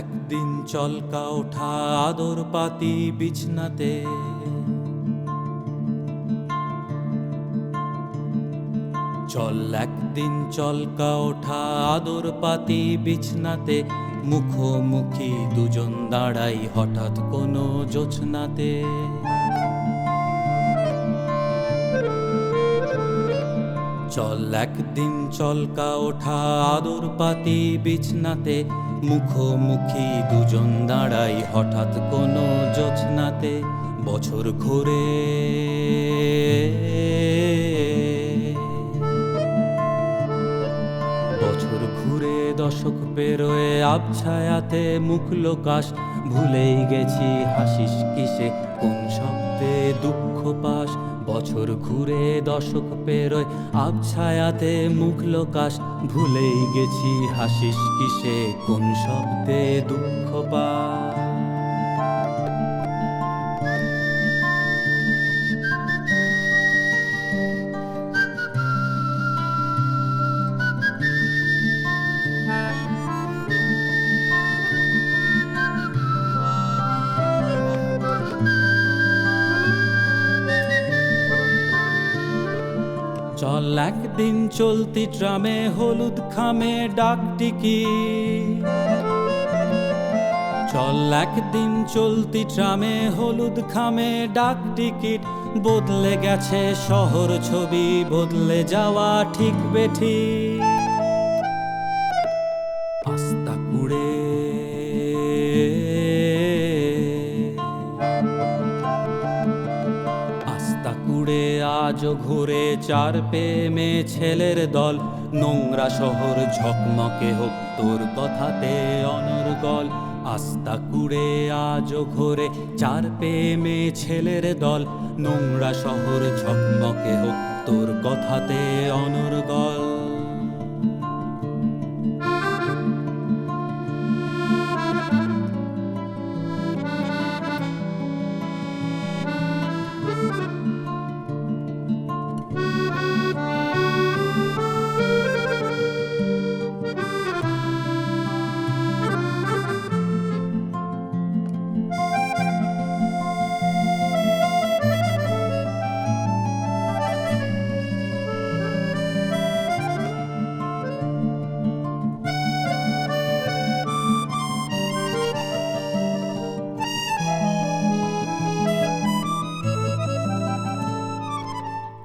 একদিন চলকা ওঠা আদর পাতি বিছনাতে। চল একদিন চলকা ওঠা আদর পাতি বিছনাতে, মুখোমুখি দুজন দাঁড়াই হঠাৎ কোনো জোছনাতে। চল একদিন চলকা ওঠা আদর পাতি বিছনাতে মুখোমুখি দুজন দাঁড়াই হঠাৎ কোনো জোছনাতে বছর ঘুরে। বছর ঘুরে দশক পেরোয় আবছায়াতে মুখ লোকাশ ভুলেই গেছি হাসিস কিসে, কোন দুঃখ পাশ বছর ঘুরে দশক পেরোয় আবছায়াতে মুখ লোকাশ ভুলেই গেছি হাসিস কিসে, কোন শব্দে দুঃখ পাস? একদিন চলতি ট্রামে হলুদ খামে ডাক টিকি। চল একদিন চলতি ট্রামে হলুদ খামে ডাক টিকিট বদলে গেছে শহর ছবি, বদলে যাওয়া ঠিক বেঠি। আজও ঘুরে চার প্রেমে ছেলের দল। নোংরা শহর ঝকমকে হোক তোর কথাতে অনর্গল আস্তা কুড়ে আজ ঘোরে চার প্রেমে ছেলের দল। নোংরা শহর ঝকমকে হোক তোর কথাতে অনর্গল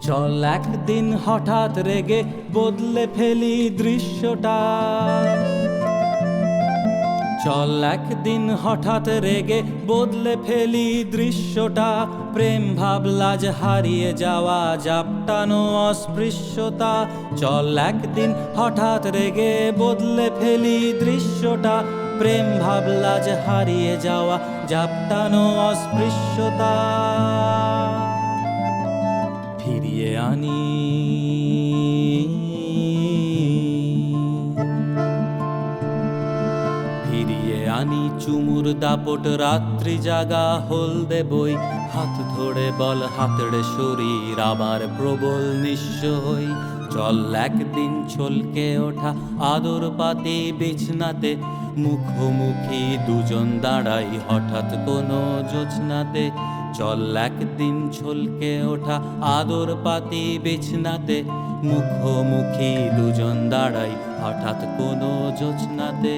চল একদিন হঠাৎ রেগে বদলে ফেলি দৃশ্যটা। চল একদিন হঠাৎ রেগে বদলে ফেলি দৃশ্যটা। প্রেম ভাবলাজ হারিয়ে যাওয়া, জাপটানো অস্পৃশ্যতা। চল একদিন হঠাৎ রেগে বদলে ফেলি দৃশ্যটা। প্রেম ভাবলাজ হারিয়ে যাওয়া, জাপটানো অস্পৃশ্যতা। ফিরিয়ে আনি। ফিরিয়ে আনি চুমুর দাপট, রাত্রি জাগা হলদে বই। হাত ধরে বল, হাতড়ে শরীর আবার প্রবল নিঃস্ব হই। চল, একদিন ছলকে ওঠা আদর পাতি বিছনাতে। মুখোমুখি দুজন দাঁড়াই হঠাৎ কোনো জোছনাতে। চল একদিন ছলকে ওঠা আদর পাতি বিছনাতে মুখোমুখি দুজন দাঁড়াই হঠাৎ কোনো জোছনাতে।